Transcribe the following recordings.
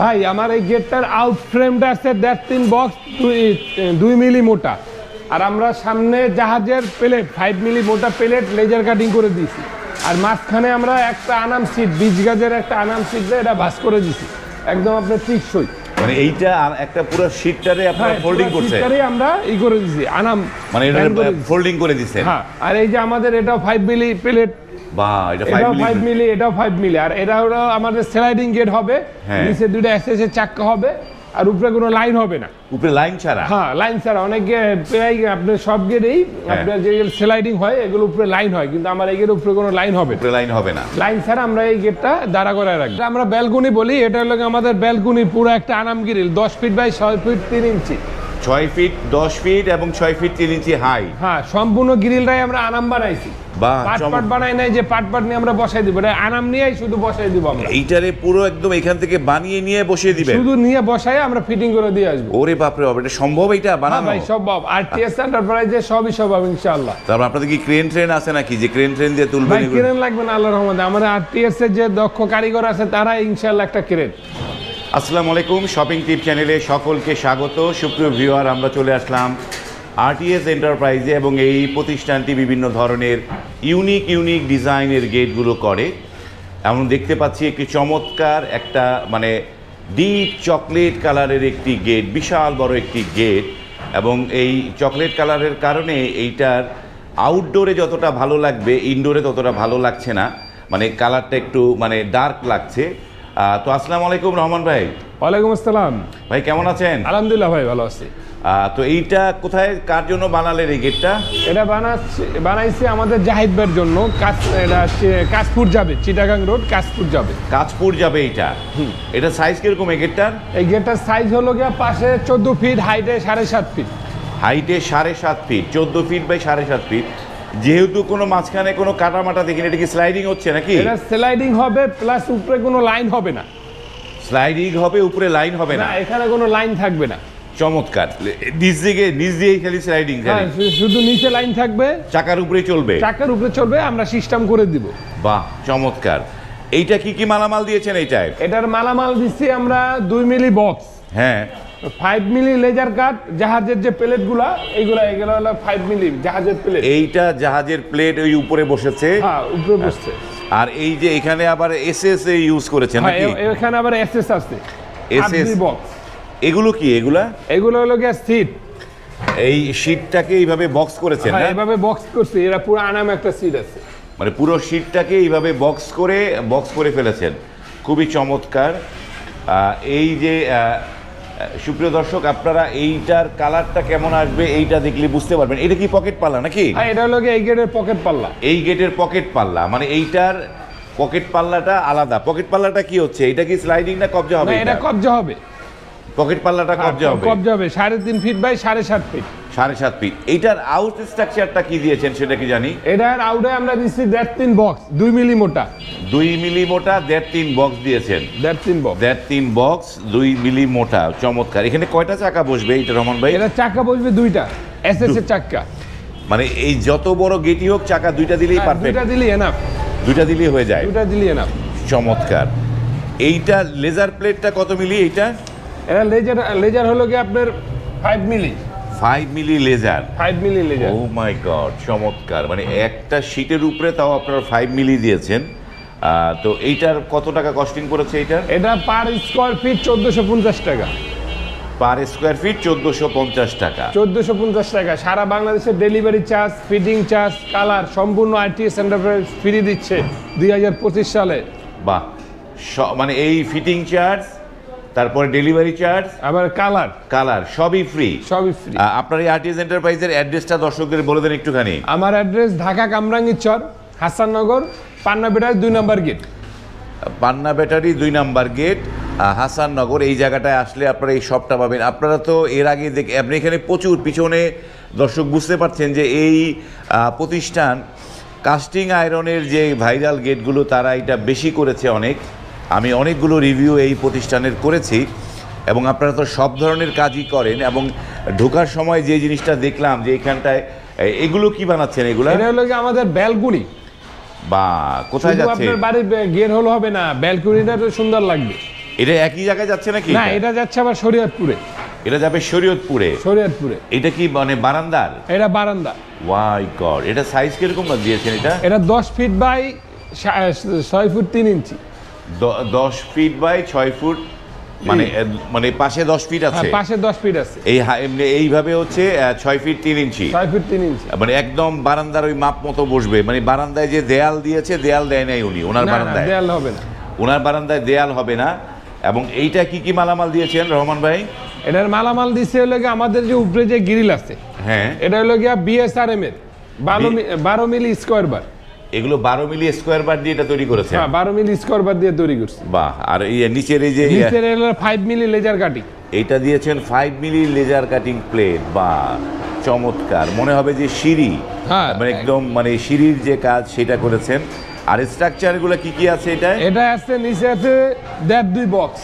ভাই আমার এই গেটটার আউট ফ্রেমটা আছে দেড় তিন বক্স দুই দুই মিলি মোটা। আর আমরা সামনে জাহাজের প্লেট ফাইভ মিলি মোটা প্লেট লেজার কাটিং করে দিয়েছি। আর মাঝখানে আমরা একটা আনাম সিট বিচ গাজের একটা আনাম সিট দিয়ে এটা ভাস করে দিয়েছি। একদম আপনার টিকসই মানে এইটা একটা পুরো শীটটারে আপনারা ফোল্ডিং করছে সিটটারই আমরা ই করে দিছি আনাম মানে এটা ফোল্ডিং করে দিছে হ্যাঁ আর এই যে আমাদের এটাও ফাইভ মিলি প্লেট বা এটা 5 মিলি এটাও ফাইভ মিলি আর এটা হলো আমাদের স্লাইডিং গেট হবে। হ্যাঁ। নিচে দুটো এসএস চাক্কা হবে আর উপরে কোনো লাইন হবে না। উপরে লাইন ছাড়া? হ্যাঁ লাইন ছাড়া। অনেক প্রায় আপনার সব গেটেই হ্যাঁ। আপনার যে স্লাইডিং হয় এগুলো উপরে লাইন হয়। কিন্তু আমার এই গেটের উপরে কোনো লাইন হবে উপরে লাইন হবে না। লাইন ছাড়া আমরা এই গেটটা দাঁড়া করে রাখি। আমরা ব্যালকনি বলি। এটা হলো আমাদের ব্যালকনি পুরো একটা আনাম গ্রিল দশ ফিট বাই ছয় ফিট তিন ইঞ্চি ছয় ফিট দশ ফিট এবং ছয় ফিট তিন ইঞ্চি হাই হ্যাঁ সম্পূর্ণ গ্রিলটাই আমরা আরাম বানাইছি। পাট পাট বানাই নাই যে পাট পাট নিয়ে আমরা বসাই দিব। এটা আনাম নিয়েই শুধু বসাই দিব আমরা। এইটারে পুরো একদম এখান থেকে বানিয়ে নিয়ে বসিয়ে দিবেন। শুধু নিয়ে বসাই আমরা ফিটিং করে দিয়ে আসব। ওরে বাপরে বাপ এটা সম্ভব এটা হ্যাঁ বানানো? ভাই সব বাব আর টিএস এন্টারপ্রাইজে সবই সব হবে ইনশাআল্লাহ তারপর আপনাদের কি ক্রেন ট্রেন আছে নাকি? যে ক্রেন ট্রেন দিয়ে তুলবেন ভাই ক্রেন লাগবে না আল্লাহর রহমতে। আমাদের আর টিএস এর যে দক্ষ কারিগর আছে তারা ইনশাআল্লাহ একটা ক্রেন আসসালামু আলাইকুম শপিং টিপ চ্যানেলে সকলকে স্বাগত। সুপ্রিয় ভিউয়ার, আমরা চলে আসলাম আরটিএস এন্টারপ্রাইজে এবং এই প্রতিষ্ঠানটি বিভিন্ন ধরনের ইউনিক ইউনিক ডিজাইনের গেটগুলো করে। এমন দেখতে পাচ্ছি একটি চমৎকার একটা মানে ডিপ চকলেট কালারের একটি গেট বিশাল বড় একটি গেট এবং এই চকলেট কালারের কারণে এইটার আউটডোরে যতটা ভালো লাগবে ইনডোরে ততটা ভালো লাগছে না। মানে কালারটা একটু মানে ডার্ক লাগছে। তো আসসালামু আলাইকুম রহমান ভাই। ওয়ালাইকুম আসসালাম। ভাই কেমন আছেন? আলহামদুলিল্লাহ ভাই ভালো আছি। তো এইটা কোথায় কার জন্য বানালেন এই গেটটা? এটা বানাচ্ছি বানাইছি আমাদের জাহিদ ভাইয়ের জন্য। কাজ এটা কাশপুর যাবে চিটাগাং রোড কাশপুর যাবে। কাজপুর যাবে এইটা? এটা সাইজ কীরকম এই গেটটার? এই গেটটার সাইজ হলো গিয়ে পাশে চোদ্দ ফিট হাইটে সাড়ে সাত ফিট হাইটে সাড়ে সাত ফিট চোদ্দ ফিট বাই সাড়ে সাত ফিট যেহেতু কোনো মাঝখানে কোনো কাটামাটা দেখিনি এটা কি স্লাইডিং হচ্ছে নাকি? এটা স্লাইডিং হবে প্লাস উপরে কোনো লাইন হবে না। স্লাইডিং হবে উপরে লাইন হবে না। এখানে কোনো লাইন থাকবে না। চমৎকার। নিচ দিকে নিচ দিয়েই খালি স্লাইডিং হ্যাঁ শুধু নিচে লাইন থাকবে। চাকার উপরে চলবে। চাকার উপরে চলবে আমরা সিস্টেম করে দিব। বাহ চমৎকার। এইটা কি কি মালামাল দিয়েছেন এইটায় এটার মালামাল দিচ্ছি আমরা দুই মিলি বক্স হ্যাঁ। ফাইভ মিলি লেজার কাট জাহাজের যে প্লেটগুলা এইগুলা এগুলো হলো ফাইভ মিলি জাহাজের প্লেট। এইটা জাহাজের প্লেট ওই উপরে বসেছে। হ্যাঁ উপরে বসছে। আর এই যে এখানে আবার এসএস এ ইউজ করেছেন হ্যাঁ নাকি? এখানে আবার এসএস আছে। SS বক্স এগুলো কি এগুলা? এগুলো হলো গিয়ে সিট এই শীটটাকে এইভাবে বক্স করেছেন হ্যাঁ না? এভাবে বক্স করছি এরা পুরো আনাম একটা সিট আছে। মানে পুরো শীটটাকে এইভাবে বক্স করে বক্স করে ফেলেছেন। খুবই চমৎকার। এই যে সুপ্রিয় দর্শক আপনারা এইটার কালারটা কেমন আসবে এইটা দেখলে বুঝতে পারবেন। এটা কি পকেট পাল্লা নাকি? হ্যাঁ এটা হলো এই গেটের পকেট পাল্লা। এই গেটের পকেট পাল্লা। মানে এইটার পকেট পাল্লাটা আলাদা। পকেট পাল্লাটা কি হচ্ছে? এটা কি স্লাইডিং না কবজা হবে এটা এটা? কবজা হবে। পকেট পাল্লাটা কবজা হবে। কবজা হবে। সাড়ে তিন ফিট বাই সাড়ে সাত ফিট সাড়ে সাত ফিট এইটার আউট স্ট্রাকচারটা কি দিয়েছেন সেটা কি জানি? এটার আউটে আমরা দিচ্ছি দেড় তিন বক্স দুই মিলি মোটা। দুই মিলি মোটা দেড় তিন বক্স দিয়েছেন। দেড় তিন বক্স দেড় তিন বক্স দুই মিলি মোটা। চমৎকার। এখানে কয়টা চাকা বসবে এইটা রহমান ভাই? এটা চাকা বসবে দুইটা এসএস এর চাক্কা মানে এই যত বড় গেটই হোক চাকা দুইটা দিলেই হ্যাঁ, পারফেক্ট দুইটা দিলি এনাফ দুইটা দিলেই হয়ে যায়। দুইটা দিলি এনাফ চমৎকার। এইটা লেজার প্লেটটা কত মিলি এইটা? এটা লেজার লেজার হলো কি আপনার five milli five milli laser five milli laser oh my God চমৎকার। মানে একটা শীটের উপরে তাও আপনারা ফাইভ মিলি দিয়েছেন। তো এইটার কত টাকা কস্টিং করেছে এইটার? এটা পার স্কোয়ার ফিট চোদ্দোশো পঞ্চাশ টাকা। পার স্কোয়ার ফিট চোদ্দোশো পঞ্চাশ টাকা। চোদ্দোশো পঞ্চাশ টাকা। সারা বাংলাদেশের delivery charge fitting charge colour সম্পূর্ণ আইটিএস এন্টারপ্রাইজ ফ্রি দিচ্ছে দুই হাজার পঁচিশ সালে। বাহ মানে এই ফিটিং চার্জ তারপরে ডেলিভারি চার্জ আবার কালার কালার সবই ফ্রি সবই ফ্রি আপনার এই আরটিএস এন্টারপ্রাইজের অ্যাড্রেসটা দর্শকদের বলে দেন একটুখানি। আমার অ্যাড্রেস ঢাকা কামরাঙ্গীর চর হাসাননগর পান্নাবেটার দুই নম্বর গেট পান্না ব্যাটারি দুই নাম্বার গেট হাসাননগর এই জায়গাটায় আসলে আপনারা এই শপটা পাবেন। আপনারা তো এর আগে দেখ আপনি এখানে প্রচুর পিছনে দর্শক বুঝতে পারছেন যে এই প্রতিষ্ঠান কাস্টিং আয়রনের যে ভাইরাল গেটগুলো তারা এটা বেশি করেছে অনেক। আমি অনেকগুলো রিভিউ এই প্রতিষ্ঠানের করেছি এবং আপনারা তো সব ধরনের কাজই করেন এবং ঢোকার সময় যে জিনিসটা দেখলাম যে এখানটায় এগুলো কি বানাচ্ছেন এগুলো? এটা হলো কি আমাদের ব্যালকুনি। বা কোথায় যাচ্ছে? আপনার বাড়ির গেট হলো হবে না ব্যালকুনিটা তো সুন্দর লাগবে। এটা একই জায়গায় যাচ্ছে নাকি? না এটা যাচ্ছে আবার শরীয়তপুরে। এটা যাবে শরীয়তপুরে? শরীয়তপুরে। এটা কি মানে বারান্দার? এটা বারান্দা। ওয়াই গড এটা সাইজ কীরকম দিয়েছেন এটা? এটা দশ ফিট বাই ছয় ফুট তিন ইঞ্চি দশ ফিট বাই ছয় ফুট মানে মানে পাশে দশ ফিট হ্যাঁ আছে। পাশে দশ ফিট আছে। এই এমনি এইভাবে হচ্ছে ছয় ফিট তিন ইঞ্চি। ছয় ফিট তিন ইঞ্চি। মানে একদম বারান্দার ওই মাপ মতো বসবে। মানে বারান্দায় যে দেয়াল দিয়েছে দেয়াল দেয় নাই উনি ওনার বারান্দায়। দেয়াল হবে না। ওনার বারান্দায় দেয়াল হবে না। এবং এইটা কি কি মালামাল দিয়েছেন রহমান ভাই? এটার মালামাল দিচ্ছে হলো গিয়ে আমাদের যে উপরে যে গ্রিল আছে হ্যাঁ। এটা হলো গিয়া বিএসআরএম এর বারো মিলি স্কোয়ার বার। এগুলো বারো মিলি স্কোয়ার বার দিয়ে এটা তৈরি করেছে হ্যাঁ বারো মিলি স্কোয়ার বার দিয়ে তৈরি করছি। বাহ আর এই নিচের এই যে নিচের ফাইভ মিলি লেজার কাটিং এটা দিয়েছেন five milli laser cutting plate বা চমৎকার। মনে হবে যে সিঁড়ি হ্যাঁ। মানে একদম মানে সিঁড়ির যে কাজ সেটা করেছেন। আর স্ট্রাকচারগুলো কি কি আছে এটা? এটা আছে নিচে আছে দেড় দুই বক্স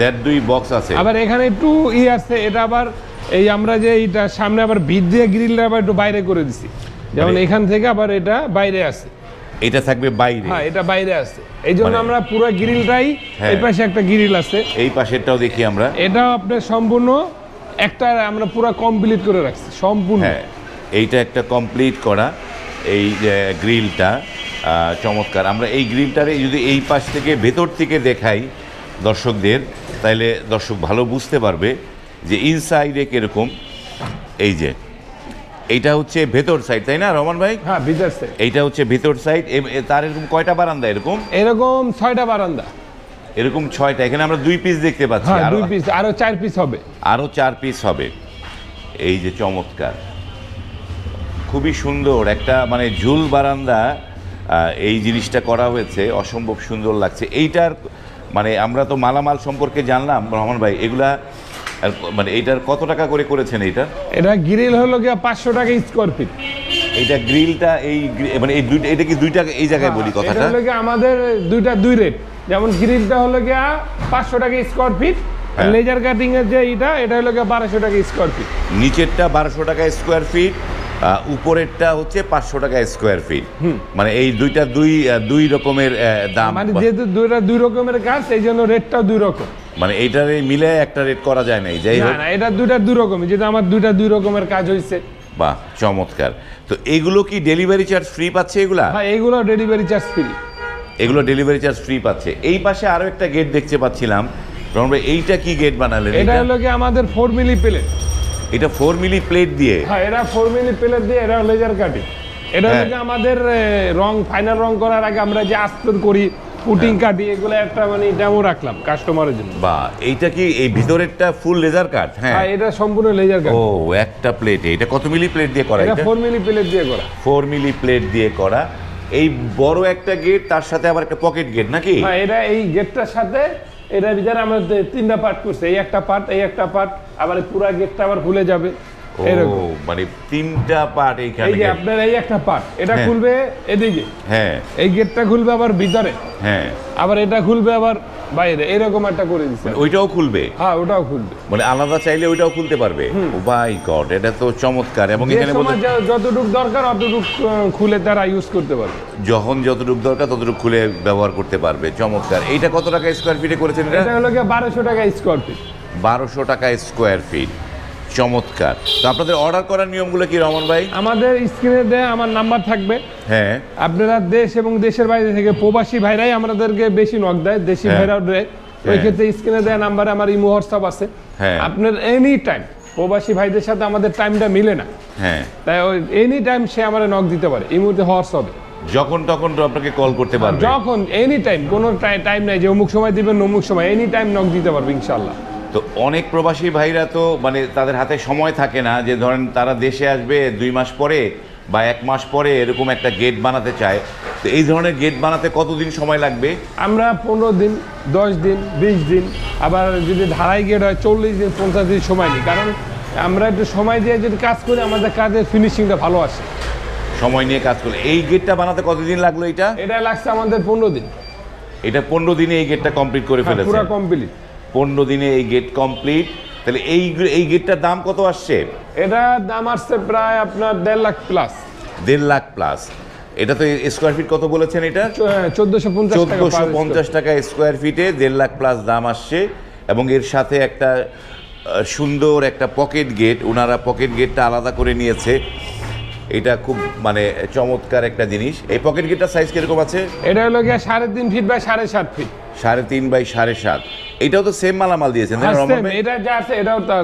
দেড় দুই বক্স আছে। আবার এখানে একটু ই আছে এটা আবার এই আমরা যে এটা সামনে আবার ভিত দিয়ে গ্রিলটা আবার একটু বাইরে করে দিছি। যেমন মানে- এখান থেকে আবার এটা বাইরে আছে এটা থাকবে বাইরে। হ্যাঁ এটা বাইরে আছে এই জন্য মানে- আমরা পুরো গ্রিলটাই হ্যাঁ। এই পাশে একটা গ্রিল আছে। এই পাশেরটাও দেখি আমরা। এটা আপনার সম্পূর্ণ একটা আমরা পুরো কমপ্লিট করে রাখছি সম্পূর্ণ। হ্যাঁ এইটা একটা কমপ্লিট করা এই গ্রিলটা। চমৎকার। আমরা এই গ্রিলটারে যদি এই পাশ থেকে ভেতর থেকে দেখাই দর্শকদের তাহলে দর্শক ভালো বুঝতে পারবে যে ইনসাইডে কীরকম। এই যে এইটা হচ্ছে ভেতর সাইড তাই না রহমান ভাই? হ্যাঁ ভিতর side। এইটা হচ্ছে ভেতর সাইড তার এরকম কয়টা বারান্দা এরকম? এরকম ছয়টা বারান্দা। এরকম ছয়টা এখানে আমরা দুই পিস দেখতে পাচ্ছি। হ্যাঁ আরও দুই পিস আরও চার পিস হবে। আরও চার পিস হবে। এই যে চমৎকার। খুবই সুন্দর একটা মানে ঝুল বারান্দা এই জিনিসটা করা হয়েছে অসম্ভব সুন্দর লাগছে। এইটার মানে আমরা তো মালামাল সম্পর্কে জানলাম রহমান ভাই এগুলা আর মানে এইটার কত টাকা করে করেছেন এইটা? এটা গ্রিল হলো গিয়া পাঁচশো টাকা স্কোয়ার ফিট এইটা গ্রিলটা এই মানে এই দুইটা এটা কি দুইটা এই জায়গায় বলি এটা কথাটা? হলো গিয়া আমাদের দুইটা দুই রেট যেমন গ্রিলটা হলো গিয়া পাঁচশো টাকা স্কোয়ার ফিট হ্যাঁ। লেজার কাটিং এর যে এটা এটা হলো গিয়া বারোশো টাকা স্কোয়ার ফিট নিচেরটা বারোশো টাকা স্কোয়ার ফিট উপরেরটা হচ্ছে পাঁচশো টাকা স্কোয়ার ফিট মানে এই দুইটা দুই দুই রকমের দাম। মানে যেহেতু দুইটা দুই রকমের কাজ এই জন্য রেটটাও দুই রকম। মানে এইটারে মিলে একটা রেট করা যায় নাই যাই না হোক। না এটা দুইটা দুই রকমই যেহেতু আমার দুইটা দুই রকমের কাজ হয়েছে বাহ চমৎকার। তো এগুলো কি ডেলিভারি চার্জ ফ্রি পাচ্ছে এগুলা? হ্যাঁ এগুলো ডেলিভারি চার্জ ফ্রি এগুলো ডেলিভারি চার্জ ফ্রি পাচ্ছে। এই পাশে আরও একটা গেট দেখতে পাচ্ছিলাম। রমন ভাই এইটা কি গেট বানালেন? এটা এটা হলো কি আমাদের ফোর মিলি প্লেট এটা ফোর মিলি প্লেট দিয়ে? হ্যাঁ এটা ফোর মিলি প্লেট দিয়ে এটা লেজার কাটিং এটা হলো হ্যাঁ। কি আমাদের রং ফাইনাল রং করার আগে আমরা যে আস্তর করি পুটিং। কাটি এগুলো একটা মানে ডেমো রাখলাম কাস্টমারের জন্য। বা এইটা কি এই ভিতরেরটা ফুল লেজার কাট হ্যাঁ। এটা সম্পূর্ণ লেজার কাট ও একটা প্লেটে এটা কত মিলি প্লেট দিয়ে করা? এটা এটা ফোর মিলি প্লেট দিয়ে করা। ফোর মিলি প্লেট দিয়ে করা। এই বড় একটা গেট তার সাথে আবার একটা পকেট গেট নাকি? হ্যাঁ এটা এই গেটটার সাথে এটার ভিতরে আমরা তিনটা পার্ট করছে। এই একটা পার্ট এই একটা পার্ট আবার পুরা গেটটা আবার খুলে যাবে। এরকম। মানে তিনটা পার্ট এই এইখানে যে আপনার এই একটা পার্ট এটা হ্যাঁ। খুলবে এদিকে। হ্যাঁ। এই গেটটা খুলবে আবার ভিতরে। হ্যাঁ। আবার এটা খুলবে আবার বাইরে। এরকম একটা করে দিচ্ছে মানে ওইটাও খুলবে? হ্যাঁ ওটাও খুলবে। মানে আলাদা চাইলে ওইটাও খুলতে পারবে? ও বাই গড এটা তো চমৎকার। এবং এখানে বলতে যতটুক দরকার অতটুক খুলে তারা ইউজ করতে পারবে। যখন যতটুকু দরকার ততটুকু খুলে ব্যবহার করতে পারবে। চমৎকার। এইটা কত টাকা স্কোয়ার ফিটে করেছেন এটা? হলো গিয়ে বারোশো টাকা স্কোয়ার ফিট বারোশো টাকা স্কোয়ার ফিট চমৎকার। তো আপনাদের অর্ডার করার নিয়মগুলো কি রমন ভাই? আমাদের স্ক্রিনে দেয় আমার নাম্বার থাকবে। হ্যাঁ। আপনারা দেশ এবং দেশের বাইরে থেকে প্রবাসী ভাইরাই আমাদেরকে বেশি নক দেয় দেশি হ্যাঁ। ভাইরাও দেয়। ওই। ক্ষেত্রে স্ক্রিনে দেওয়া নাম্বারে আমার ইমো হোয়াটসঅ্যাপ আছে। হ্যাঁ। আপনার এনি টাইম প্রবাসী ভাইদের সাথে আমাদের টাইমটা মিলে না। হ্যাঁ। তাই ওই এনি টাইম সে আমার নক দিতে পারে ইমোতে হোয়াটসঅ্যাপে যখন তখন আপনাকে কল করতে পারবে। যখন এনি টাইম কোনো টাইম নাই যে অমুক সময় দিবেন অমুক সময় এনি টাইম নক দিতে পারবে ইনশাল্লাহ তো অনেক প্রবাসী ভাইরা তো মানে তাদের হাতে সময় থাকে না যে ধরেন তারা দেশে আসবে দুই মাস পরে বা এক মাস পরে এরকম একটা গেট বানাতে চায়। তো এই ধরনের গেট বানাতে কতদিন সময় লাগবে? আমরা পনেরো দিন দশ দিন বিশ দিন আবার যদি ধারাই গেট হয় চল্লিশ দিন পঞ্চাশ দিন সময় নিই। কারণ আমরা একটু সময় দিয়ে যদি কাজ করি আমাদের কাজের ফিনিশিংটা ভালো আসে সময় নিয়ে কাজ করলে। এই গেটটা বানাতে কতদিন লাগল এটা? এটা লাগছে আমাদের পনেরো দিন। এটা পনেরো দিনে এই গেটটা কমপ্লিট করে হ্যাঁ, ফেলেছে। পুরো কমপ্লিট পনেরো দিনে এই গেট কমপ্লিট তাহলে এই এই গেটটার দাম কত আসছে? এটা দাম আসছে প্রায় আপনার দেড় লাখ প্লাস দেড় লাখ প্লাস এটা তো স্কোয়ার ফিট কত বলেছেন এটা? চোদ্দশো পঞ্চাশ টাকা চোদ্দোশো পঞ্চাশ টাকা স্কোয়ার ফিটে দেড় লাখ প্লাস দাম আসছে। এবং এর সাথে একটা সুন্দর একটা পকেট গেট ওনারা পকেট গেটটা আলাদা করে নিয়েছে। এটা খুব মানে চমৎকার একটা জিনিস। এই পকেট গেটটার সাইজ কীরকম আছে? এটা হলো গিয়ে সাড়ে তিন ফিট বাই সাড়ে সাত ফিট সাড়ে তিন বাই সাড়ে সাত। এটাও তো সেম মালামাল দিয়েছেন না, রহমান এটা যা আছে এটাও তো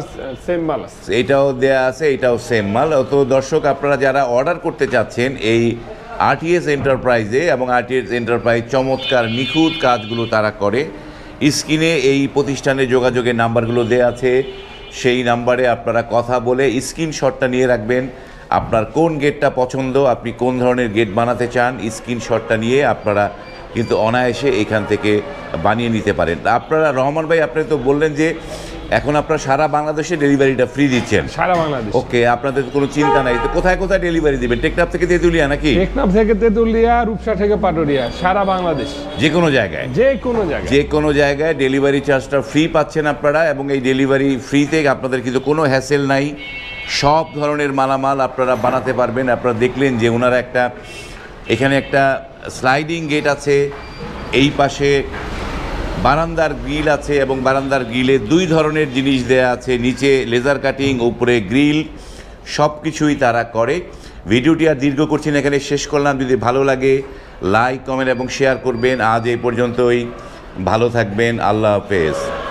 সেম মাল আছে। এটাও দেয়া আছে এটাও সেম মাল। তো দর্শক আপনারা যারা অর্ডার করতে চাচ্ছেন এই আরটিএস এন্টারপ্রাইজে এবং আরটিএস এন্টারপ্রাইজ চমৎকার নিখুঁত কাজগুলো তারা করে স্ক্রিনে এই প্রতিষ্ঠানের যোগাযোগের নাম্বারগুলো দেয়া আছে। সেই নাম্বারে আপনারা কথা বলে স্ক্রিনশটটা নিয়ে রাখবেন। আপনার কোন গেটটা পছন্দ আপনি কোন ধরনের গেট বানাতে চান স্ক্রিনশটটা নিয়ে আপনারা কিন্তু অনায়াসে এখান থেকে বানিয়ে নিতে পারেন। আপনারা রহমান ভাই আপনি তো বললেন যে এখন আপনারা সারা বাংলাদেশে ডেলিভারিটা ফ্রি দিচ্ছেন। সারা বাংলাদেশ। ওকে আপনাদের তো কোনো চিন্তা নাই। তো কোথায় কোথায় ডেলিভারি দিবেন? টেকনাফ থেকে তেঁতুলিয়া নাকি? টেকনাফ থেকে তেঁতুলিয়া রূপসা থেকে পাটুরিয়া সারা বাংলাদেশ। যে কোনো জায়গায়। যে কোনো জায়গায়। যে কোনো জায়গায় ডেলিভারি চার্জটা ফ্রি পাচ্ছেন আপনারা এবং এই ডেলিভারি ফ্রিতে আপনাদের কিন্তু কোনো হ্যাসেল নাই। সব ধরনের মালামাল আপনারা বানাতে পারবেন। আপনারা দেখলেন যে ওনারা একটা, এখানে একটা স্লাইডিং গেট আছে, এই পাশে বারান্দার গ্রিল আছে এবং বারান্দার গ্রিলে দুই ধরনের জিনিস দেয়া আছে। নিচে লেজার কাটিং উপরে গ্রিল সব কিছুই তারা করে। ভিডিওটি আর দীর্ঘ করছি না, এখানে শেষ করলাম। যদি ভালো লাগে লাইক কমেন্ট এবং শেয়ার করবেন। আজ এই পর্যন্তই। ভালো থাকবেন। আল্লাহ হাফেজ।